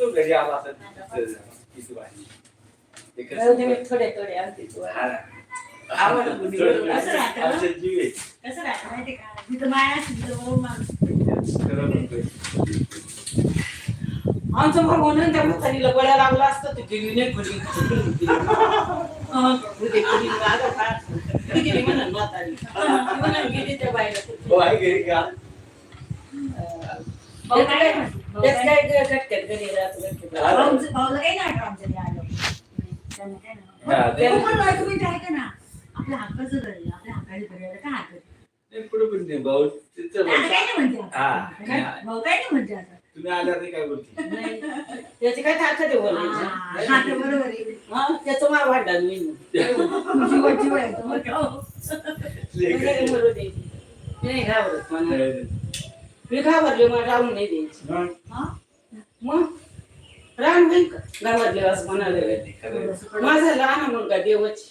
तो घरी आला असेल किती भाजी. थोडे थोडे आणते तू. हा. आमचं भाऊ म्हणून त्या म्हातारीला गोळ्या लागला असतं ते गेली नाही. हं, उद्या गेली, म्हणून म्हातारी. म्हणून गेली त्या बाईला. हो? भाऊ काय घटक्यात घरी राहत घटक्यात. भाऊचं- भाऊला काही नाही वाटलं आमच्या आलं. त्यांना काय नाही हा. ते- पण ऐका ना आपल्या हक्काचं घर आहे, आपल्या हक्काच्या घराला काय हक्क आहे? नाही, पुढे पण नाही. भाऊ तिथं आता काय नाही म्हणते हा. आता. काय- भाऊ काय नाही म्हणते आता तुम्ही आल्यावर नाही काय बोलते नाही. त्याची काय ताकद आहे बोलायची? हा, हा, ते बरोबर आहे. हा, त्याचं मार भांडण मी जीव जीव आहे तो, बरं का? हो. नाही घाबरत मला. मी घाबरले मग राहून नाही द्यायची. हा? मग? राहून होईल का? घाबरले असं म्हणाले माझा लहान मुलगा देवच.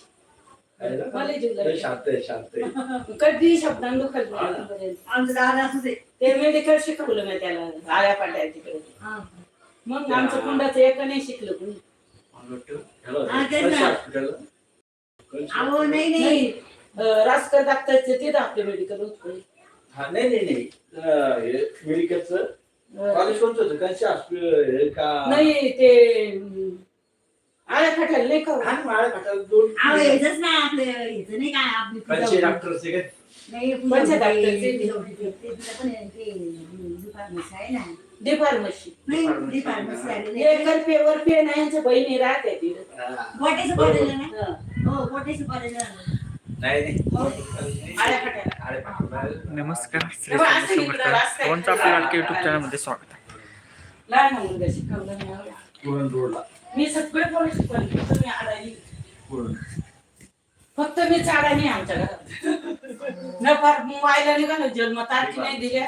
मला जीव लय लागला. शांत आहे शांत आहे. कधी शब्दांत दुखत नाही. आमचं दादा असंच आहे. ते मेडिकल शिकवलं मी त्याला आळ्या पाट्या तिकडे. हा. मग आमचं कुंडाचं एक नाही शिकलं कुणी. मला वाटतं, ह्याला हा, तेच ना. कळशी हॉस्पिटलला. कळशी अहो नाही अं, राजकर डाक्टरचे ते आपले मेडिकल होत. हा नाही नाही नाही हे मेडिकलचं कॉलेज कोणतं होतं का नाही ते आळ्या फाट्याला नाही का हा, माझ्या खात्यात दोन अहो यायचंच ना आपलं यायचं नाही काय आपली पूजा. डॉक्टरचे काय नाही पूजा पंच. पूजा. ते पण आहे, ते दुकान आहे ना डी फार्मसी नाही ती फार्मसी आलेली आहे. करपे वरपे नाही यांच्या बहिणी राहते तिथं हा. गोट्याचं कॉलेज आहे ना हं. हो गोट्याचं कॉलेज आहे बापरे. नमस्कार. श्री. कोणचं आपल्या लाडके युट्यूब स्वागत आवडलं. पुरण रोडला मी सगळे मी आडानी पुरण फक्त मी चाडा नाही आमच्या घरात. न फार मोबाईलला निघालो जन्म तारखे नाही दिल्या.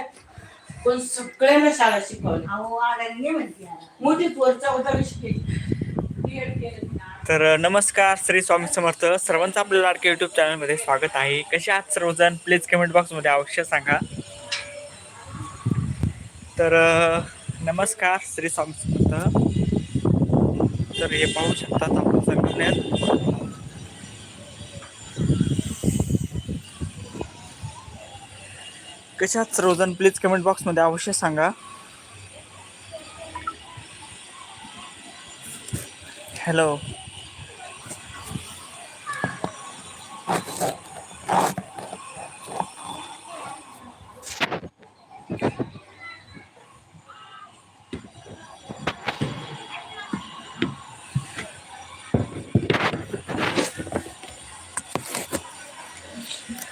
पण सगळ्यांना शाळा शिकवली. अहो आगारी नाही म्हणते यार. मोठी पोर चौदावी शिकली BEd केलं. तिने. तर नमस्कार श्री स्वामी समर्थ. सर्वांचं आपल्या लाडके यूट्यूब चॅनलमध्ये स्वागत आहे. कसे आहात सर्वजण? प्लीज कमेंट बॉक्समध्ये अवश्य सांगा. तर नमस्कार श्री स्वामी समर्थ. तर हे पाहू शकतात आपण संगमनेर कसे आहात सर्वजण? प्लीज कमेंट बॉक्समध्ये अवश्य सांगा. हॅलो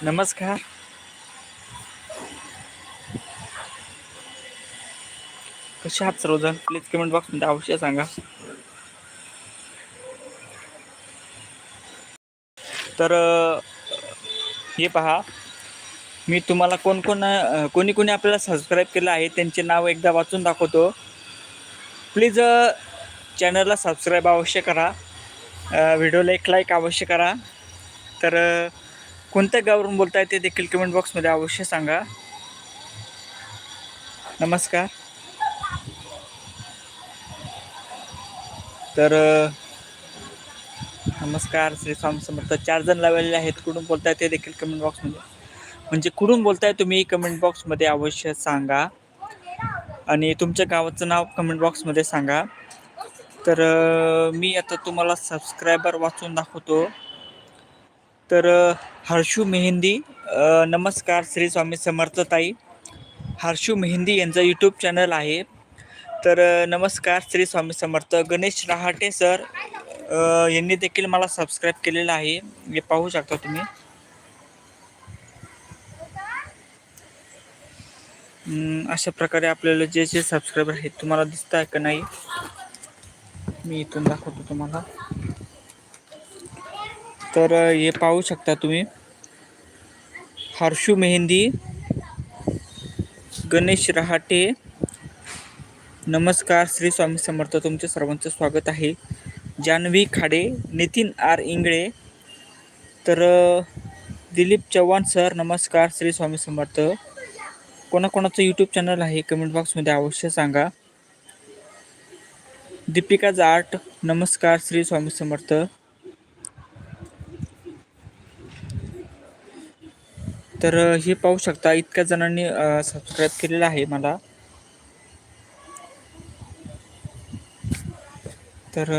नमस्कार. कसे आहात सर्वजण? प्लीज कमेंट बॉक्समध्ये अवश्य सांगा. तर हे पहा. मी तुम्हाला कोण कोण कोणी कोणी आपल्याला सबस्क्राईब केलं आहे त्यांचे नाव एकदा वाचून दाखवतो. प्लीज चॅनलला सबस्क्राईब अवश्य करा. व्हिडिओला एक लाईक अवश्य करा. तर कोणत्या गावावरून बोलताय ते देखील कमेंट बॉक्समध्ये अवश्य सांगा. नमस्कार. तर नमस्कार श्री स्वामी समर्थ. चार जण लावलेले आहेत. कुठून बोलताय ते देखील कमेंट बॉक्समध्ये म्हणजे कुठून बोलताय तुम्ही कमेंट बॉक्समध्ये अवश्य सांगा. आणि तुमच्या गावाचं नाव कमेंट बॉक्समध्ये सांगा. तर मी आता तुम्हाला सबस्क्रायबर वाचून दाखवतो. तर हर्षू मेहंदी नमस्कार श्री स्वामी समर्थ ताई. हर्षू मेहंदी यांचं यूट्यूब चॅनल आहे. तर नमस्कार श्री स्वामी समर्थ. गणेश रहाटे सर यांनी देखील मला सबस्क्राईब केलेलं आहे. हे पाहू शकता तुम्ही. अशा प्रकारे आपल्याला जे जे सबस्क्राईबर आहेत तुम्हाला दिसत आहे का नाही? मी इथून दाखवतो तुम्हाला. तर हे पाहू शकता तुम्ही. हर्षू मेहंदी गणेश रहाटे. नमस्कार श्री स्वामी समर्थ. तुमचे सर्वांचं स्वागत आहे. जान्हवी खाडे नितीन आर इंगळे. तर दिलीप चव्हाण सर नमस्कार श्री स्वामी समर्थ. कोणाकोणाचं यूट्यूब चॅनल आहे कमेंट बॉक्समध्ये अवश्य सांगा. दीपिका जाट नमस्कार श्री स्वामी समर्थ. तर हे पाहू शकता इतक्या जणांनी सबस्क्राईब केलेलं आहे मला. तर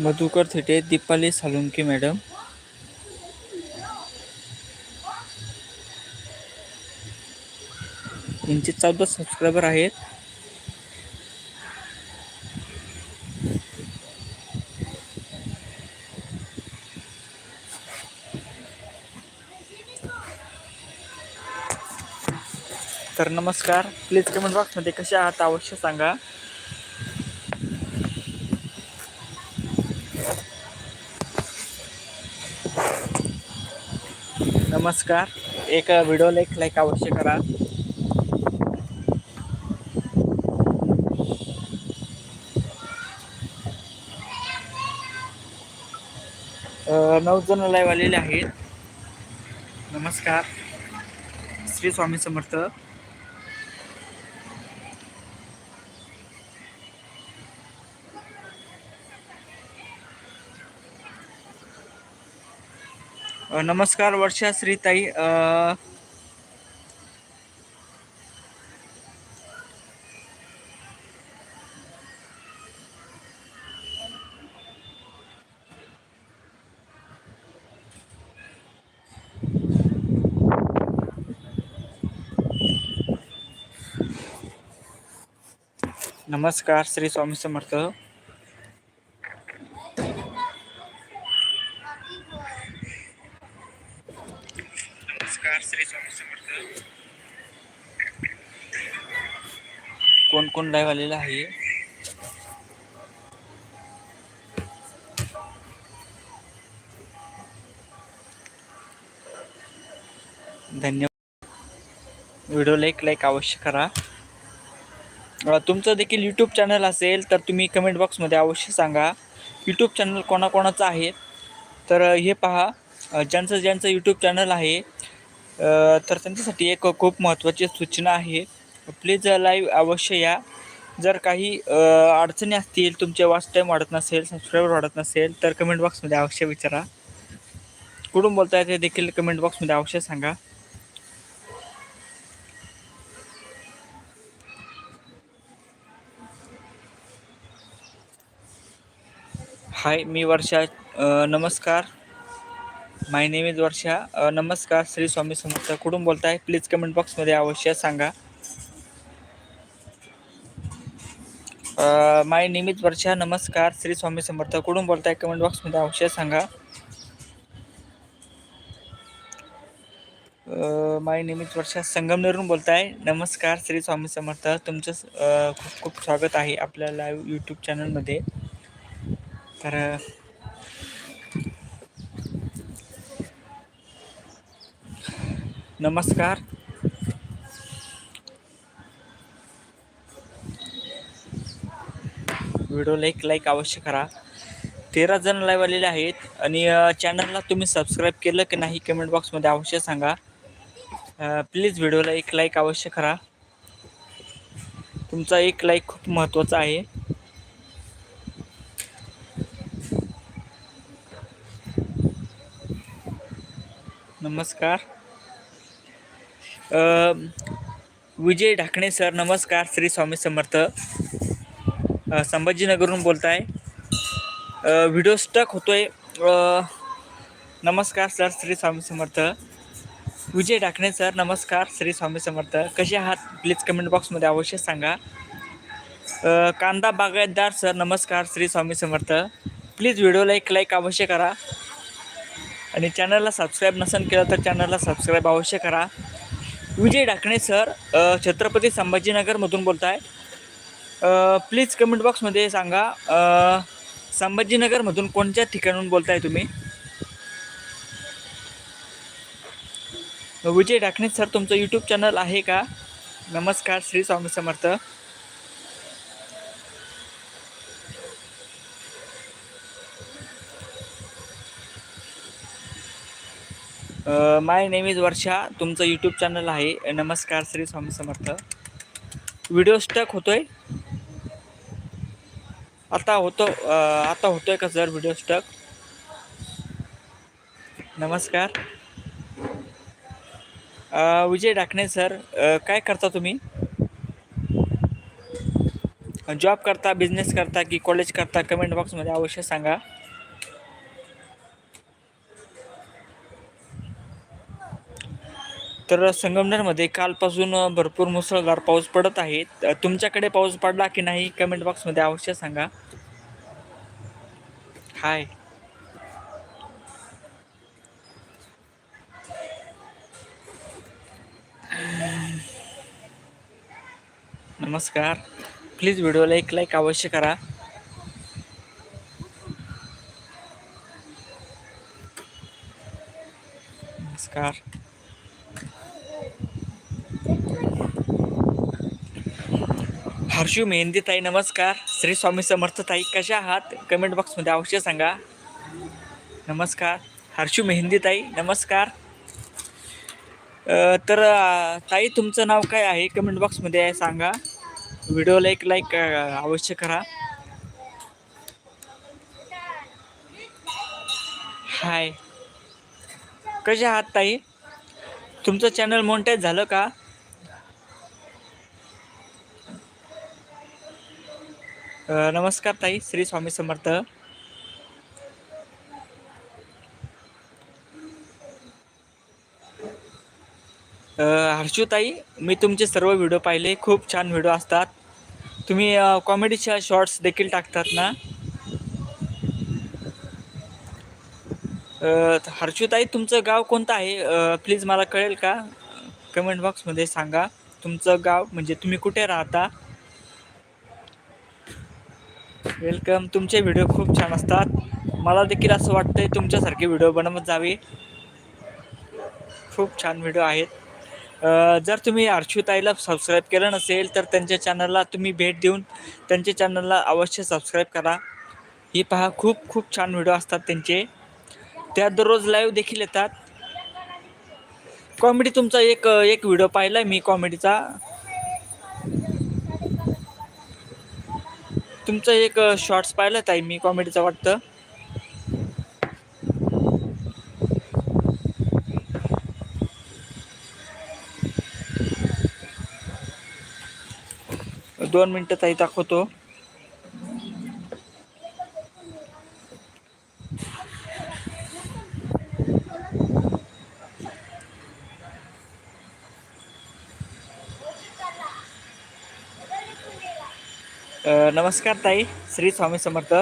मधुकर थेटे दीपाली सालुंकी मॅडम. यांचे चौदा सबस्क्रायबर आहेत. तर नमस्कार. प्लीज कमेंट बॉक्समध्ये कसे आहात अवश्य सांगा. नमस्कार. एक व्हिडिओला एक लाईक अवश्य करा. नऊ जण लाईव्ह आलेले आहेत. नमस्कार. श्री स्वामी समर्थ. नमस्कार वर्षा श्रीताई. नमस्कार श्री स्वामी समर्थ नमस्कार श्री स्वामी समर्थ कोण लाईव्ह आलेला आहे. धन्यवाद. व्हिडिओला एक लाईक अवश्य करा. तुमचं देखील यूट्यूब चॅनल असेल तर तुम्ही कमेंट बॉक्समध्ये अवश्य सांगा. यूट्यूब चॅनल कोणाकोणाचं आहे? तर हे पहा. ज्यांचं ज्यांचं यूट्यूब चॅनल आहे तर त्यांच्यासाठी एक खूप महत्त्वाची सूचना आहे. प्लीज लाईव्ह uh, अवश्य या. जर काही अडचणी असतील तुमचे वॉच टाईम वाढत नसेल सबस्क्राईबर वाढत नसेल तर कमेंट बॉक्समध्ये अवश्य विचारा. कुठून बोलताय ते देखील कमेंट बॉक्समध्ये अवश्य सांगा. हाय मी वर्षा नमस्कार. My name is Varsha. नमस्कार श्री स्वामी समर्थ. कुठून बोलताय? प्लीज कमेंट बॉक्समध्ये अवश्य सांगा. माय नियमित वर्षा. नमस्कार. श्री स्वामी समर्थ. कुठून बोलताय? कमेंट बॉक्समध्ये अवश्य सांगा. माय नियमित वर्षा. संगमनेरून बोलताय. नमस्कार. श्री स्वामी समर्थ. तुमचं खूप खूप स्वागत आहे आपल्या लाईव्ह यूट्यूब चॅनलमध्ये तर नमस्कार. व्हिडिओला एक लाईक अवश्य करा. तेरा जण लाईव्ह आलेले आहेत आणि चॅनलला तुम्ही सबस्क्राईब केलं की नाही कमेंट बॉक्समध्ये अवश्य सांगा. प्लीज व्हिडिओला एक लाईक अवश्य करा. तुमचा एक लाईक खूप महत्त्वाचा आहे. नमस्कार. विजय ढाकणे सर नमस्कार. श्री स्वामी समर्थ. संभाजीनगरहून बोलत आहे व्हिडिओ स्टक होतो आहे नमस्कार सर श्री स्वामी समर्थ. विजय ढाकणे सर नमस्कार श्री स्वामी समर्थ. कसे आहात? प्लीज कमेंट बॉक्समध्ये अवश्य सांगा. कांदा बागायतदार सर नमस्कार श्री स्वामी समर्थ. प्लीज व्हिडिओला एक लाईक अवश्य करा. आणि चॅनलला सबस्क्राईब नसेल केलं तर चॅनलला सबस्क्राईब अवश्य करा. विजय ढाकणे सर छत्रपती संभाजीनगरमधून बोलत आहे प्लीज कमेंट बॉक्समध्ये सांगा संभाजीनगरमधून कोणत्या ठिकाणून बोलताय तुम्ही? विजय ढाकणे सर तुमचं यूट्यूब चॅनल आहे का? नमस्कार Shri Swami Samarth. My name is Varsha तुमचं यूट्यूब चॅनल आहे. नमस्कार श्री स्वामी समर्थ. व्हिडिओ स्टक होतोय? आता होतो आता आता होतोय का सर व्हिडिओ स्टक नमस्कार. विजय डाकणे सर काय करता तुम्ही? जॉब करता बिझनेस करता की कॉलेज करता? कमेंट बॉक्समध्ये अवश्य सांगा. तर संगमनेरमध्ये कालपासून भरपूर मुसळधार पाऊस पडत आहे. तुमच्याकडे पाऊस पडला की नाही कमेंट बॉक्समध्ये अवश्य सांगा. हाय नमस्कार. प्लीज व्हिडिओला एक लाईक अवश्य करा. नमस्कार. हर्षू मेहंदी ताई नमस्कार. श्री स्वामी समर्थ ताई कशा आहात? कमेंट बॉक्समध्ये अवश्य सांगा. नमस्कार. हर्षू मेहंदी ताई नमस्कार. तर ताई तुमचं नाव काय आहे? कमेंट बॉक्समध्ये सांगा. व्हिडिओला एक लाईक अवश्य करा. हाय कसे आहात ताई? तुमचं चॅनल मोनिटाईज झालं का? नमस्कार ताई श्री स्वामी समर्थ. हर्षूताई मी तुमचे सर्व व्हिडिओ पाहिले खूप छान व्हिडिओ असतात. तुम्ही कॉमेडीच्या शॉर्ट्स देखील टाकतात ना? हर्षूताई तुमचं गाव कोणतं आहे? प्लीज मला कळेल का? कमेंट बॉक्समध्ये सांगा. तुमचं गाव म्हणजे तुम्ही कुठे राहता? वेलकम. तुमचे व्हिडिओ खूप छान असतात. मला देखील असं वाटतंय तुमच्यासारखे व्हिडिओ बनवत जावे. खूप छान व्हिडिओ आहेत. जर तुम्ही अर्शुताईला सबस्क्राईब केलं नसेल तर त्यांच्या चॅनलला तुम्ही भेट देऊन त्यांच्या चॅनलला अवश्य सबस्क्राईब करा. ही पहा खूप खूप छान व्हिडिओ असतात त्यांचे. त्या दररोज लाईव्ह देखील येतात. कॉमेडी तुमचा एक एक व्हिडिओ पाहिला मी कॉमेडीचा तुमचं एक शॉर्ट्स पाहिलं ताई मी कॉमेडीचं वाटतं. दोन मिनटं ताई दाखवतो. नमस्कार ताई श्री स्वामी समर्थ.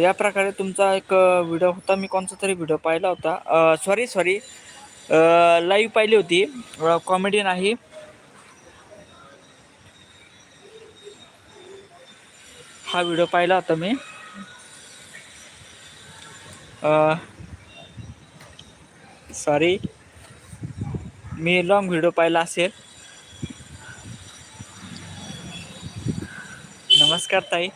या प्रकारे तुमचा एक व्हिडिओ होता मी कोणता तरी व्हिडिओ पाहिला होता. सॉरी सॉरी लाईव्ह पाहिली होती. कॉमेडी नाही. हा व्हिडिओ पाहिला होता मी. सॉरी मी लॉंग व्हिडिओ पाहिला असेल. नमस्कार ताई.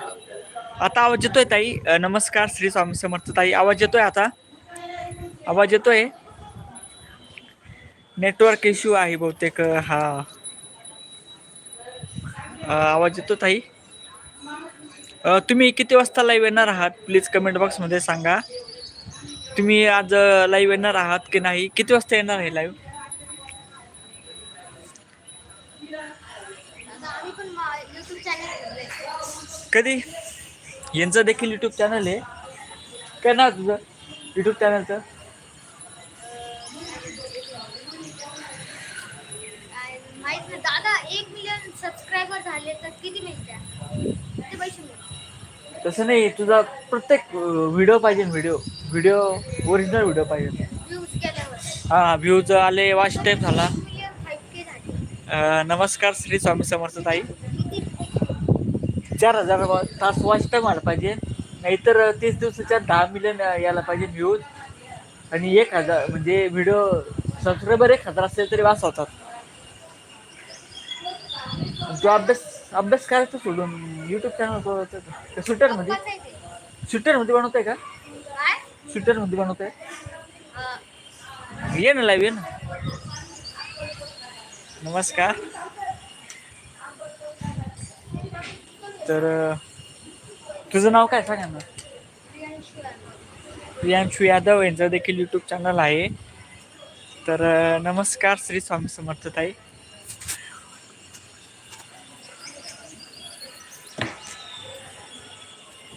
आता आवाज येतोय ताई? नमस्कार श्री स्वामी समर्थ ताई. आवाज येतोय आता? आवाज येतोय? नेटवर्क इश्यू आहे बहुतेक हा. आवाज येतो ताई? तुम्ही किती वाजता लाईव्ह येणार आहात? प्लीज कमेंट बॉक्समध्ये सांगा. तुम्ही आज लाईव्ह येणार आहात की नाही? किती वाजता येणार आहे लाईव्ह आम्ही पण युट्यूब चॅनल कधी? यांचं देखील यूट्यूब चॅनल आहे. काय नाव तुझं? यूट्यूब चॅनलचं माहीत नाही. दादा एक मिलियन सबस्क्रायबर झाले तर किती मिळते? ते पैसे मिळतात तसं नाही तुझा प्रत्येक व्हिडिओ पाहिजे व्हिडिओ व्हिडिओ ओरिजिनल व्हिडिओ पाहिजे हां व्ह्यूज आले वाच टाईप झाला. नमस्कार श्री स्वामी समर्थ ताई. चार हजार तास वाच टाईम आला पाहिजे. नाहीतर तीस दिवसाच्या दहा मिलियन यायला पाहिजे व्ह्यूज आणि एक हजार म्हणजे व्हिडिओ सबस्क्रायबर एक हजार असेल तरी वाच होतात. तो अभ्यास अभ्यास करायचा सोडून युट्यूब चॅनल बनवतो स्वेटरमध्ये पप्पाचं आहे का? काय? स्वेटरमध्ये बनवतोय? अं, ये ना लाईव्ह ये ना. नमस्कार. तर तुझं नाव काय सांगा ना प्रियांशू यादव यांचं देखील यूट्यूब चॅनल आहे. तर नमस्कार श्री स्वामी समर्थ ताई.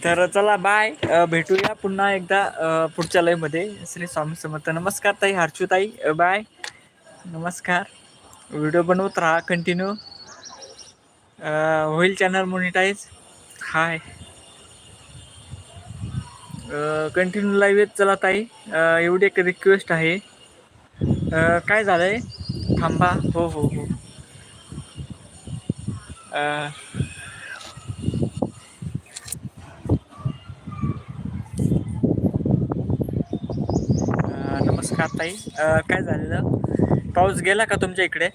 तर चला बाय भेटूया पुन्हा एकदा पुढच्या लयमध्ये श्री स्वामी समर्थ. नमस्कार ताई हर्षू ताई. बाय नमस्कार. व्हिडिओ बनवत राहा कंटिन्यू होईल चॅनल मोनिटाईज हाय. कंटिन्यू लाईव्ह येत चला ताई. एवढी एक रिक्वेस्ट आहे. काय झालं आहे थांबा. हो हो हो. नमस्कार ताई. काय झालेलं? पाऊस गेला का तुमच्या इकडे?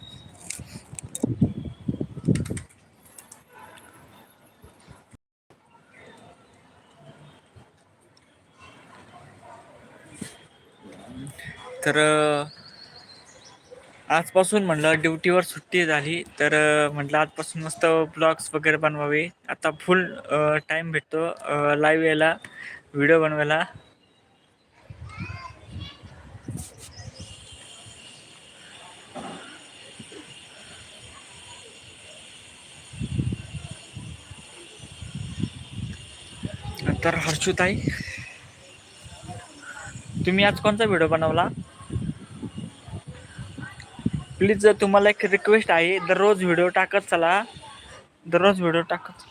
तर आजपासून म्हणलं ड्युटीवर सुट्टी झाली तर म्हटलं आजपासून मस्त ब्लॉग्स वगैरे बनवावे. आता फुल टाईम भेटतो लाईव्ह यायला व्हिडिओ बनवायला. तर हर्षुताई तुम्ही आज कोणता व्हिडिओ बनवला? प्लीज तुम्हाला एक रिक्वेस्ट आहे दररोज व्हिडिओ टाकत चला. दररोज व्हिडिओ टाकत